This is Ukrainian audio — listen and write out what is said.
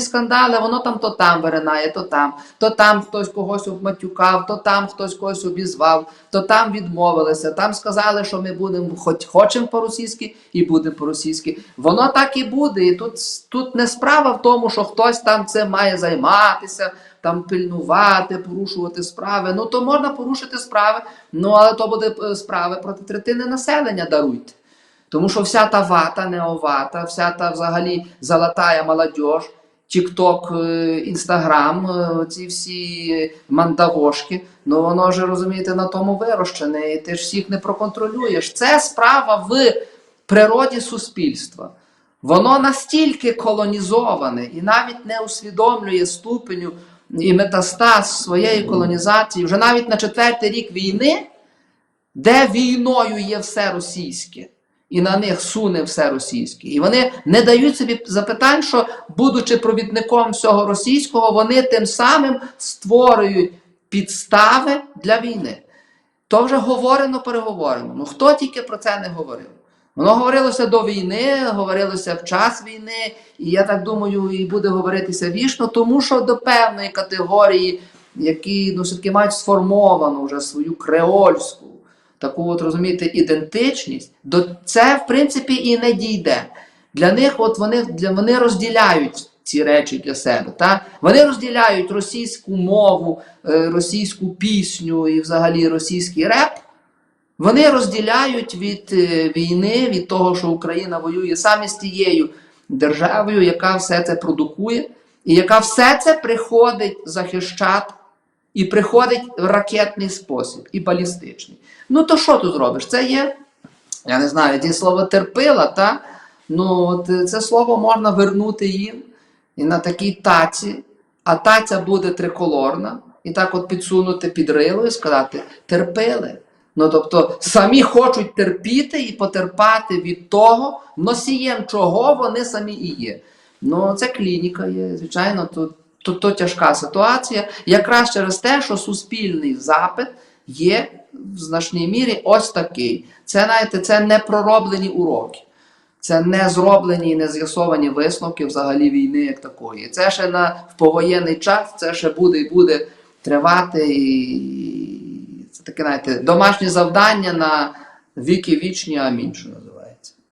скандали, воно там то там виринає, то там, то там хтось когось обматюкав, то там хтось когось обізвав, то там відмовилися, там сказали, що ми будемо хоч хочемо по-російськи і будемо по-російськи. Воно так і буде. І тут, тут не справа в тому, що хтось там цим має займатися, там пильнувати, порушувати справи. Ну то можна порушити справи, ну але то буде е, справи проти третини населення даруйте. Тому що вся та вата, неовата, вся та взагалі золотая молодь, Тік-Ток, Інстаграм, е, ці всі мандавошки, ну воно ж розумієте на тому вирощене, і ти ж всіх не проконтролюєш. Це справа в природі суспільства. Воно настільки колонізоване і навіть не усвідомлює ступеню і метастаз своєї колонізації вже навіть на четвертий рік війни, де війною є все російське, і на них суне все російське. І вони не дають собі запитань, що, будучи провідником всього російського, вони тим самим створюють підстави для війни. То вже говорено, переговорено. Ну хто тільки про це не говорив? Воно говорилося до війни, говорилося в час війни, і я так думаю, і буде говоритися вічно, тому що до певної категорії, які ну, все-таки мають сформовану вже свою креольську, таку от розумієте, ідентичність, до це в принципі і не дійде. Для них от вони, для, вони розділяють ці речі для себе. Та? Вони розділяють російську мову, е, російську пісню і взагалі російський реп. Вони розділяють від е, війни, від того, що Україна воює саме з тією державою, яка все це продукує, і яка все це приходить захищати, і приходить в ракетний спосіб, і балістичний. Ну то що тут зробиш? Це є, я не знаю, ті слово терпила, та? Ну, е, це слово можна вернути їм і на такій таці, а таця буде триколорна, і так от підсунути під рило і сказати терпили. Ну, тобто самі хочуть терпіти і потерпати від того, носієм чого вони самі і є. Ну, це клініка є, звичайно, тут, тут тяжка ситуація. Якраз через те, що суспільний запит є в значній мірі ось такий. Це, знаєте, це не пророблені уроки. Це не зроблені і не з'ясовані висновки взагалі війни як такої. Це ще на в повоєнний час, це ще буде і буде тривати. І це таке, знаєте, домашнє завдання на віки вічні, амінь, що називається.